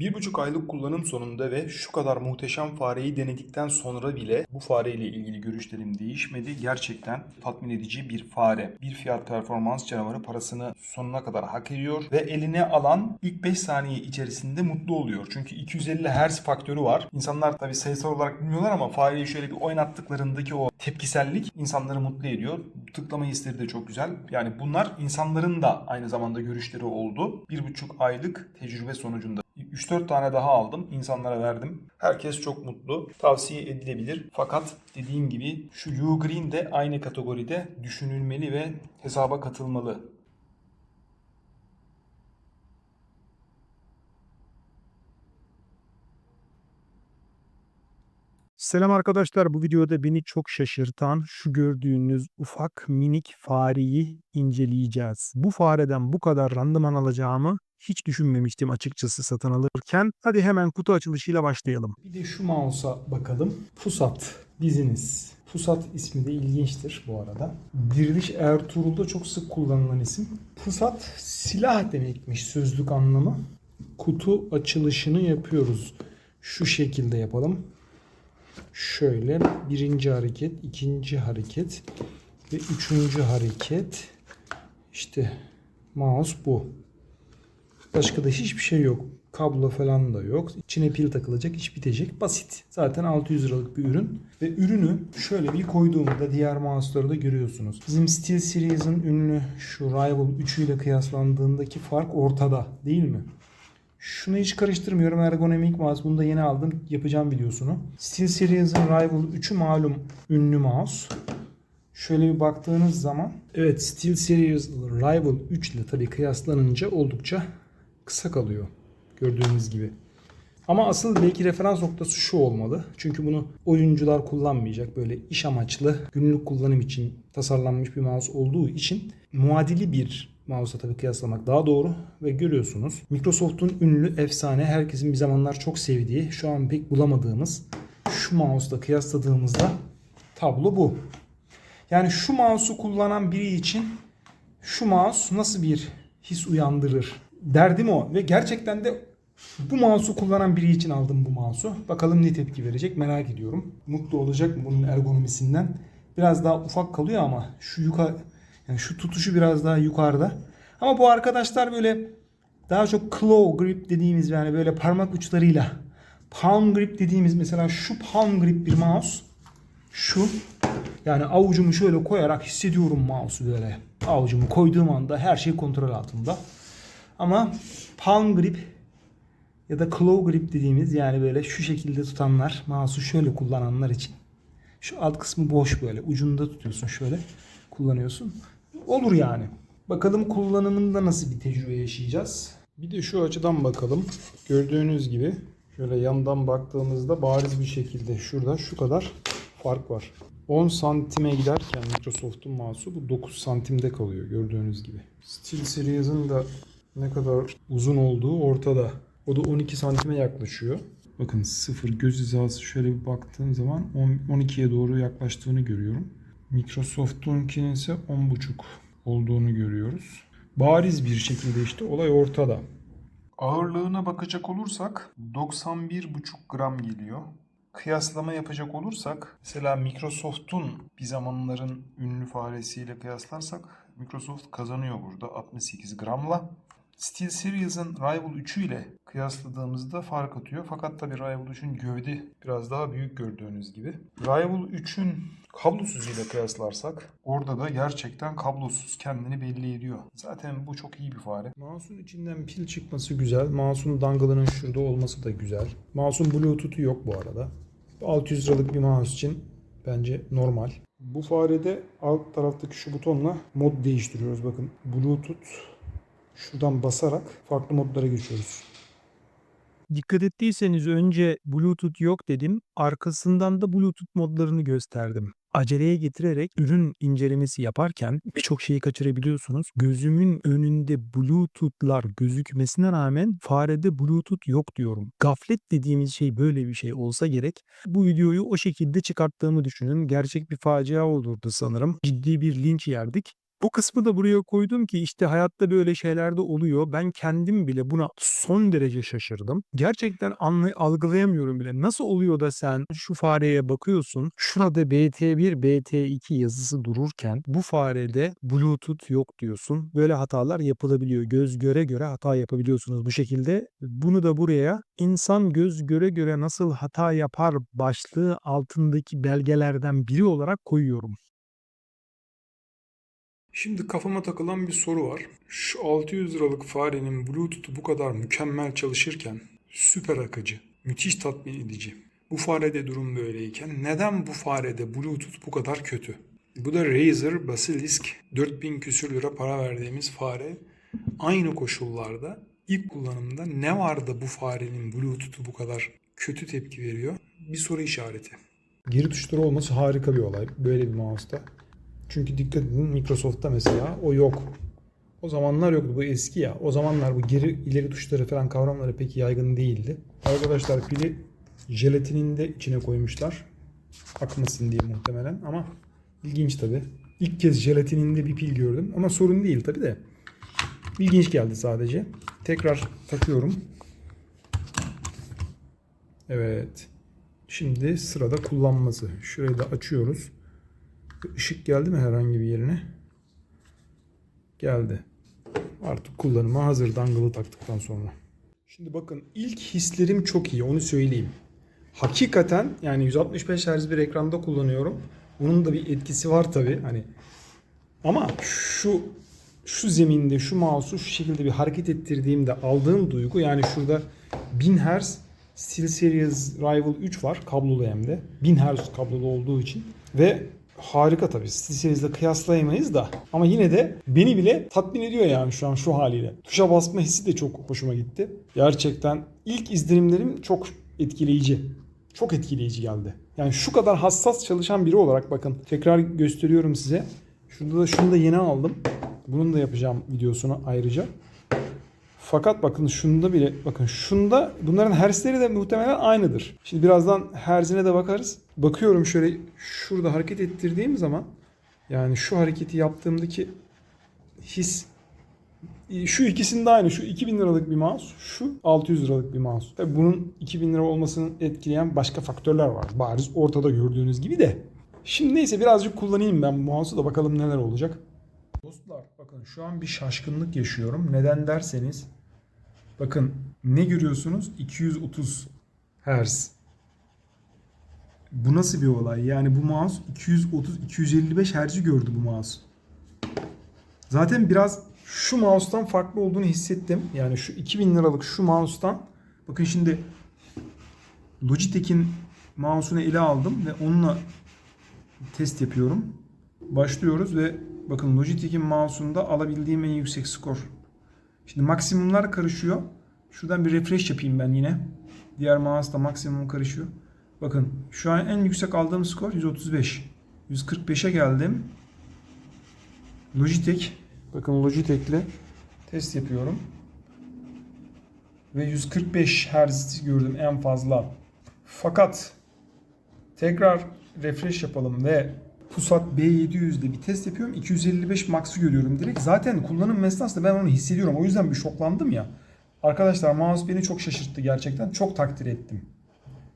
Bir buçuk aylık kullanım sonunda ve şu kadar muhteşem fareyi denedikten sonra bile bu fareyle ilgili görüşlerim değişmedi. Gerçekten tatmin edici bir fare. Bir fiyat performans canavarı parasını sonuna kadar hak ediyor ve eline alan ilk 5 saniye içerisinde mutlu oluyor. Çünkü 250 Hz faktörü var. İnsanlar tabi sayısal olarak bilmiyorlar ama fareyi şöyle bir oynattıklarındaki o tepkisellik insanları mutlu ediyor. Tıklama hisleri de çok güzel. Yani bunlar insanların da aynı zamanda görüşleri oldu. Bir buçuk aylık tecrübe sonucunda. 3-4 tane daha aldım. insanlara verdim. Herkes çok mutlu. Tavsiye edilebilir. Fakat dediğim gibi şu U Green de aynı kategoride düşünülmeli ve hesaba katılmalı. Selam arkadaşlar. Bu videoda beni çok şaşırtan şu gördüğünüz ufak minik fareyi inceleyeceğiz. Bu fareden bu kadar randıman alacağımı hiç düşünmemiştim açıkçası satın alırken. Hadi hemen kutu açılışıyla başlayalım. Bir de şu mouse'a bakalım. Pusat diziniz. Pusat ismi de ilginçtir bu arada. Diriliş Ertuğrul'da çok sık kullanılan isim. Pusat silah demekmiş sözlük anlamı. Kutu açılışını yapıyoruz. Şu şekilde yapalım. Şöyle birinci hareket, ikinci hareket ve üçüncü hareket. İşte mouse bu. Başka da hiçbir şey yok. Kablo falan da yok. İçine pil takılacak, iş bitecek. Basit. Zaten 600 liralık bir ürün. Ve ürünü şöyle bir koyduğumda diğer mouse'ları da görüyorsunuz. Bizim Steel Series'in ünlü şu Rival 3 ile kıyaslandığındaki fark ortada değil mi? Şunu hiç karıştırmıyorum. Ergonomik mouse. Bunu da yeni aldım. Yapacağım videosunu. Steel Series'in Rival 3'ü malum ünlü mouse. Şöyle bir baktığınız zaman evet Steel Series Rival 3 ile tabii kıyaslanınca oldukça kısa kalıyor. Gördüğünüz gibi. Ama asıl belki referans noktası şu olmalı. Çünkü bunu oyuncular kullanmayacak. Böyle iş amaçlı günlük kullanım için tasarlanmış bir mouse olduğu için muadili bir mouse'a tabii kıyaslamak daha doğru ve görüyorsunuz. Microsoft'un ünlü efsane herkesin bir zamanlar çok sevdiği şu an pek bulamadığımız şu mouse'la kıyasladığımızda tablo bu. Yani şu mouse'u kullanan biri için şu mouse nasıl bir his uyandırır? Derdim o ve gerçekten de bu mouse'u kullanan biri için aldım bu mouse'u. Bakalım ne tepki verecek merak ediyorum. Mutlu olacak mı bunun ergonomisinden? Biraz daha ufak kalıyor ama şu yukarı yani şu tutuşu biraz daha yukarıda. Ama bu arkadaşlar böyle daha çok claw grip dediğimiz yani böyle parmak uçlarıyla palm grip dediğimiz mesela şu palm grip bir mouse şu yani avucumu şöyle koyarak hissediyorum mouse'u böyle. Avucumu koyduğum anda her şey kontrol altında. Ama palm grip ya da claw grip dediğimiz yani böyle şu şekilde tutanlar, mouse'u şöyle kullananlar için. Şu alt kısmı boş böyle. Ucunda tutuyorsun şöyle. Kullanıyorsun. Olur yani. Bakalım kullanımında nasıl bir tecrübe yaşayacağız. Bir de şu açıdan bakalım. Gördüğünüz gibi şöyle yandan baktığımızda bariz bir şekilde şurada şu kadar fark var. 10 santime giderken Microsoft'un mouse'u bu 9 santimde kalıyor gördüğünüz gibi. Steel Series'in de ne kadar uzun olduğu ortada. O da 12 santime yaklaşıyor. Bakın sıfır göz hizası şöyle bir baktığım zaman 10 12'ye doğru yaklaştığını görüyorum. Microsoft'unkinin ise 10.5 olduğunu görüyoruz. Bariz bir şekilde işte olay ortada. Ağırlığına bakacak olursak 91,5 gram geliyor. Kıyaslama yapacak olursak mesela Microsoft'un bir zamanların ünlü faresiyle kıyaslarsak Microsoft kazanıyor burada 68 gramla. Steel Series'in Rival 3'ü ile kıyasladığımızda fark atıyor. Fakat tabi Rival 3'ün gövde biraz daha büyük gördüğünüz gibi. Rival 3'ün kablosuz ile kıyaslarsak orada da gerçekten kablosuz kendini belli ediyor. Zaten bu çok iyi bir fare. Mouse'un içinden pil çıkması güzel. Mouse'un dangle'ının şurada olması da güzel. Mouse'un Bluetooth'u yok bu arada. 600 liralık bir mouse için bence normal. Bu farede alt taraftaki şu butonla mod değiştiriyoruz. Bakın Bluetooth şuradan basarak farklı modlara geçiyoruz. Dikkat ettiyseniz önce Bluetooth yok dedim. Arkasından da Bluetooth modlarını gösterdim. Aceleye getirerek ürün incelemesi yaparken birçok şeyi kaçırabiliyorsunuz. Gözümün önünde Bluetooth'lar gözükmesine rağmen farede Bluetooth yok diyorum. Gaflet dediğimiz şey böyle bir şey olsa gerek. Bu videoyu o şekilde çıkarttığımı düşünün. Gerçek bir facia olurdu sanırım. Ciddi bir linç yerdik. Bu kısmı da buraya koydum ki işte hayatta böyle şeyler de oluyor. Ben kendim bile buna son derece şaşırdım. Gerçekten anlay algılayamıyorum bile. Nasıl oluyor da sen şu fareye bakıyorsun. Şurada BT1, BT2 yazısı dururken bu farede Bluetooth yok diyorsun. Böyle hatalar yapılabiliyor. Göz göre göre hata yapabiliyorsunuz bu şekilde. Bunu da buraya insan göz göre göre nasıl hata yapar başlığı altındaki belgelerden biri olarak koyuyorum. Şimdi kafama takılan bir soru var. Şu 600 liralık farenin Bluetooth'u bu kadar mükemmel çalışırken süper akıcı, müthiş tatmin edici. Bu farede durum böyleyken neden bu farede Bluetooth bu kadar kötü? Bu da Razer Basilisk 4000 küsür lira para verdiğimiz fare. Aynı koşullarda ilk kullanımda ne vardı bu farenin Bluetooth'u bu kadar kötü tepki veriyor? Bir soru işareti. Geri tuşları olması harika bir olay böyle bir mouse'da. Çünkü dikkat edin Microsoft'ta mesela o yok. O zamanlar yoktu bu eski ya. O zamanlar bu geri ileri tuşları falan kavramları pek yaygın değildi. Arkadaşlar pili jelatinin de içine koymuşlar. Akmasın diye muhtemelen ama ilginç tabi. İlk kez jelatininde bir pil gördüm ama sorun değil tabi de. İlginç geldi sadece. Tekrar takıyorum. Evet. Şimdi sırada kullanması. Şurayı da açıyoruz. Işık geldi mi herhangi bir yerine? Geldi. Artık kullanıma hazır dangle'ı taktıktan sonra. Şimdi bakın ilk hislerim çok iyi onu söyleyeyim. Hakikaten yani 165 Hz bir ekranda kullanıyorum. Bunun da bir etkisi var tabi hani. Ama şu şu zeminde şu mouse'u şu şekilde bir hareket ettirdiğimde aldığım duygu yani şurada 1000 Hz SteelSeries Rival 3 var kablolu hem de. 1000 Hz kablolu olduğu için ve harika tabii. SteelSeries'le kıyaslayamayız da ama yine de beni bile tatmin ediyor yani şu an şu haliyle. Tuşa basma hissi de çok hoşuma gitti. Gerçekten ilk izlenimlerim çok etkileyici. Çok etkileyici geldi. Yani şu kadar hassas çalışan biri olarak bakın tekrar gösteriyorum size. Şurada da şunu da yeni aldım. Bunun da yapacağım videosunu ayrıca. Fakat bakın şunda bile bakın şunda bunların herzleri de muhtemelen aynıdır. Şimdi birazdan herzine de bakarız. Bakıyorum şöyle şurada hareket ettirdiğim zaman yani şu hareketi yaptığımdaki his şu ikisinde aynı. Şu 2000 liralık bir mouse, şu 600 liralık bir mouse. Tabii bunun 2000 lira olmasını etkileyen başka faktörler var. Bariz ortada gördüğünüz gibi de. Şimdi neyse birazcık kullanayım ben mouse'u da bakalım neler olacak. Dostlar bakın şu an bir şaşkınlık yaşıyorum. Neden derseniz bakın ne görüyorsunuz? 230 Hz. Bu nasıl bir olay? Yani bu mouse 230-255 Hz'i gördü bu mouse. Zaten biraz şu mouse'tan farklı olduğunu hissettim. Yani şu 2000 liralık şu mouse'tan bakın şimdi Logitech'in mouse'unu ele aldım ve onunla test yapıyorum. Başlıyoruz ve bakın Logitech'in mouse'unda alabildiğim en yüksek skor. Şimdi maksimumlar karışıyor. Şuradan bir refresh yapayım ben yine. Diğer mouse'da maksimum karışıyor. Bakın şu an en yüksek aldığım skor 135. 145'e geldim. Logitech. Bakın Logitech'le test yapıyorum. Ve 145 Hz gördüm en fazla. Fakat tekrar refresh yapalım ve Pusat B700'de bir test yapıyorum. 255 max'ı görüyorum direkt. Zaten kullanım esnasında ben onu hissediyorum. O yüzden bir şoklandım ya. Arkadaşlar mouse beni çok şaşırttı gerçekten. Çok takdir ettim.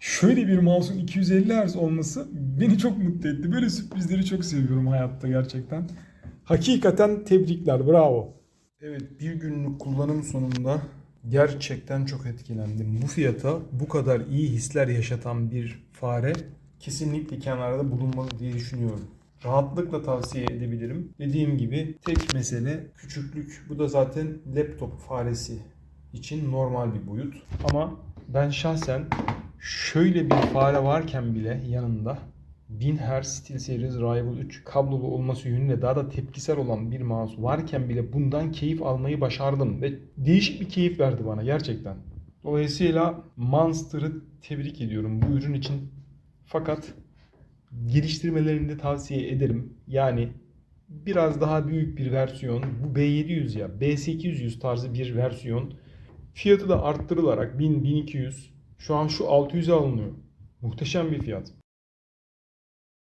Şöyle bir mouse'un 250 Hz olması beni çok mutlu etti. Böyle sürprizleri çok seviyorum hayatta gerçekten. Hakikaten tebrikler. Bravo. Evet bir günlük kullanım sonunda gerçekten çok etkilendim. Bu fiyata bu kadar iyi hisler yaşatan bir fare kesinlikle kenarda bulunmalı diye düşünüyorum. Rahatlıkla tavsiye edebilirim. Dediğim gibi tek mesele küçüklük. Bu da zaten laptop faresi için normal bir boyut. Ama ben şahsen şöyle bir fare varken bile yanında 1000 Hz SteelSeries Rival 3 kablolu olması yönüyle daha da tepkisel olan bir mouse varken bile bundan keyif almayı başardım ve değişik bir keyif verdi bana gerçekten. Dolayısıyla Monster'ı tebrik ediyorum bu ürün için. Fakat geliştirmelerini de tavsiye ederim. Yani biraz daha büyük bir versiyon. Bu B700 ya B800 tarzı bir versiyon. Fiyatı da arttırılarak 1000-1200 şu an şu 600'e alınıyor. Muhteşem bir fiyat.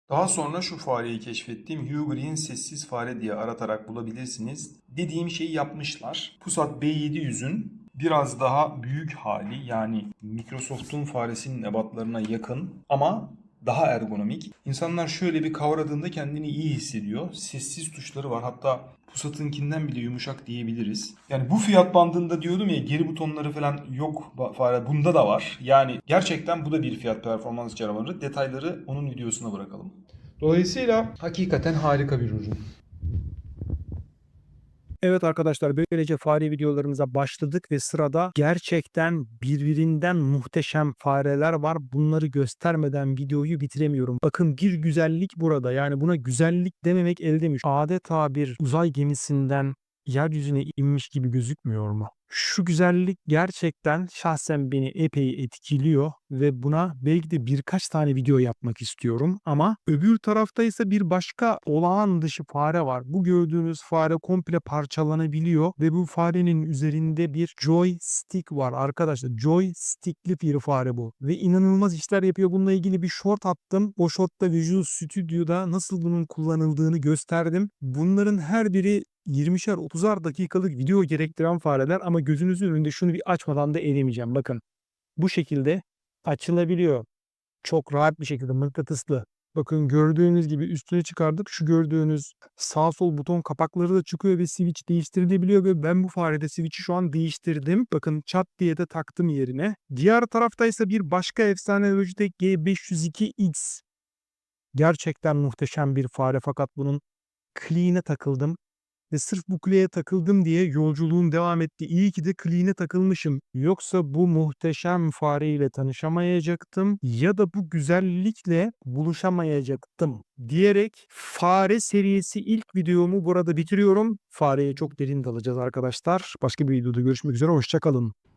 Daha sonra şu fareyi keşfettim. Hugh Green sessiz fare diye aratarak bulabilirsiniz. Dediğim şeyi yapmışlar. Pusat B700'ün biraz daha büyük hali yani Microsoft'un faresinin ebatlarına yakın ama daha ergonomik. İnsanlar şöyle bir kavradığında kendini iyi hissediyor. Sessiz tuşları var. Hatta Pusat'ınkinden bile yumuşak diyebiliriz. Yani bu fiyat bandında diyordum ya geri butonları falan yok fare. Bunda da var. Yani gerçekten bu da bir fiyat performans canavarı. Detayları onun videosuna bırakalım. Dolayısıyla hakikaten harika bir ürün. Evet arkadaşlar böylece fare videolarımıza başladık ve sırada gerçekten birbirinden muhteşem fareler var. Bunları göstermeden videoyu bitiremiyorum. Bakın bir güzellik burada yani buna güzellik dememek elde demiş. Adeta bir uzay gemisinden yeryüzüne inmiş gibi gözükmüyor mu? Şu güzellik gerçekten şahsen beni epey etkiliyor ve buna belki de birkaç tane video yapmak istiyorum ama öbür tarafta ise bir başka olağan dışı fare var. Bu gördüğünüz fare komple parçalanabiliyor ve bu farenin üzerinde bir joystick var arkadaşlar. Joystickli bir fare bu ve inanılmaz işler yapıyor. Bununla ilgili bir short attım. O shortta Visual Studio'da nasıl bunun kullanıldığını gösterdim. Bunların her biri 20'şer 30'ar dakikalık video gerektiren fareler ama gözünüzün önünde şunu bir açmadan da edemeyeceğim. Bakın bu şekilde açılabiliyor. Çok rahat bir şekilde mıknatıslı. Bakın gördüğünüz gibi üstüne çıkardık. Şu gördüğünüz sağ sol buton kapakları da çıkıyor ve switch değiştirilebiliyor ve ben bu farede switch'i şu an değiştirdim. Bakın çat diye de taktım yerine. Diğer tarafta ise bir başka efsane Logitech G502X. Gerçekten muhteşem bir fare fakat bunun clean'e takıldım ve sırf bu kuleye takıldım diye yolculuğum devam etti. İyi ki de clean'e takılmışım. Yoksa bu muhteşem fareyle tanışamayacaktım ya da bu güzellikle buluşamayacaktım diyerek fare serisi ilk videomu burada bitiriyorum. Fareye çok derin dalacağız arkadaşlar. Başka bir videoda görüşmek üzere. Hoşçakalın.